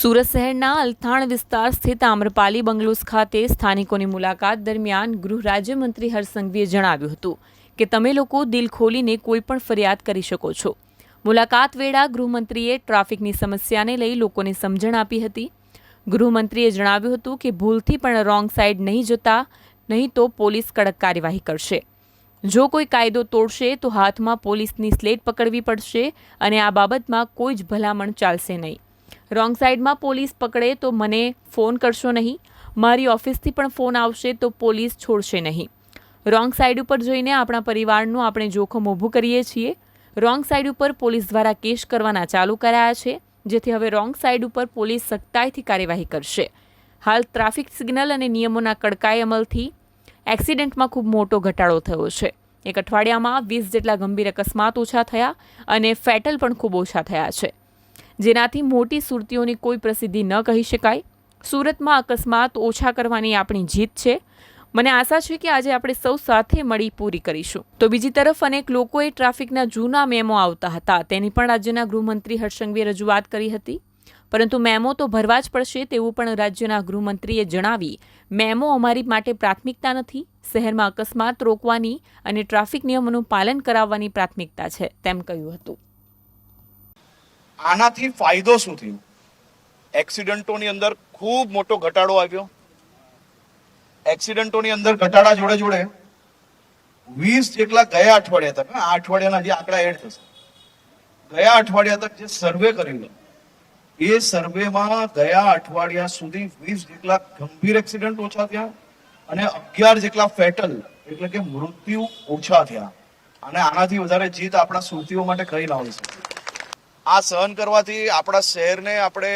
સુરત શહેરના અલથાણ વિસ્તાર સ્થિત આમ્રપાલી બંગલોઝ ખાતે સ્થાનિકોની મુલાકાત દરમિયાન ગૃહ રાજ્યમંત્રી હરસંઘવીએ જણાવ્યું હતું કે તમે લોકો દિલ ખોલીને કોઈ પણ ફરિયાદ કરી શકો છો. મુલાકાત વેળા ગૃહમંત્રીએ ટ્રાફિકની સમસ્યાને લઈ લોકોને સમજણ આપી હતી. ગૃહમંત્રીએ જણાવ્યું હતું કે ભૂલથી પણ રોંગ સાઈડ નહીં જતા, નહીં તો પોલીસ કડક કાર્યવાહી કરશે. જો કોઈ કાયદો તોડશે તો હાથમાં પોલીસની સ્લેટ પકડવી પડશે અને આ બાબતમાં કોઈ જ ભલામણ ચાલશે નહીં. રોંગ સાઈડમાં પોલીસ પકડે તો મને ફોન કરશો નહીં. મારી ઓફિસથી પણ ફોન આવશે તો પોલીસ છોડશે નહીં. રોંગ સાઈડ ઉપર જોઈને આપણા પરિવારનું આપણે જોખમ ઊભું કરીએ છીએ. રોંગ સાઈડ ઉપર પોલીસ દ્વારા કેસ કરવાના ચાલુ કરાયા છે, જેથી હવે રોંગ સાઈડ ઉપર પોલીસ સખ્તાઈથી કાર્યવાહી કરશે. હાલ ટ્રાફિક સિગ્નલ અને નિયમોના કડકાઈ અમલથી એક્સિડન્ટમાં ખૂબ મોટો ઘટાડો થયો છે. એક અઠવાડિયામાં વીસ જેટલા ગંભીર અકસ્માત ઓછા થયા અને ફેટલ પણ ખૂબ ઓછા થયા છે. જેનાથી મોટી સુરતીઓની કોઈ પ્રસિદ્ધિ ન કહી શકાય. સુરતમાં અકસ્માત ઓછા કરવાની આપણી જીત છે. મને આશા છે કે આજે આપણે સૌ સાથે મળી પૂરી કરીશું. તો બીજી તરફ અનેક લોકોએ ટ્રાફિકના જૂના મેમો આવતા હતા. તેની પણ રાજ્યના ગૃહમંત્રી હર્ષંગવીએ રજૂઆત કરી હતી. પરંતુ મેમો તો ભરવા જ પડશે તેવું પણ રાજ્યના ગૃહમંત્રીએ જણાવી. મેમો અમારી માટે પ્રાથમિકતા નથી. શહેરમાં અકસ્માત રોકવાની અને ટ્રાફિક નિયમોનું પાલન કરાવવાની પ્રાથમિકતા છે, તેમ કહ્યું હતું. આનાથી ફાયદો શું થયો? એક્સિડન્ટોની અંદર ખૂબ મોટો ઘટાડો આવ્યો. એક્સિડન્ટોની અંદર ઘટાડા જોડે જોડે વીસ જેટલા ગયા અઠવાડિયા તક આ અઠવાડિયાના જે આંકડા એડ થશે. ગયા અઠવાડિયા તક જે સર્વે કરેલો એ સર્વેમાં ગયા અઠવાડિયા સુધી વીસ જેટલા ગંભીર એક્સિડન્ટ ઓછા થયા અને અગિયાર જેટલા ફેટલ એટલે કે મૃત્યુ ઓછા થયા. અને આનાથી વધારે જીત આપણા સુરતીઓ માટે કઈ લાવી શકે આ સહન કરવાથી આપણા શહેરને આપણે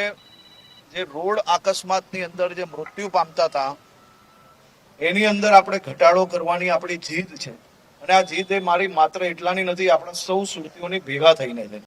જે રોડ અકસ્માતની અંદર જે મૃત્યુ પામતા હતા, એની અંદર આપણે ઘટાડો કરવાની આપણી જીદ છે. અને આ જીદ એ મારી માત્ર એટલાની નથી, આપણા સૌ સુરતીઓની ભેગા થઈને છે.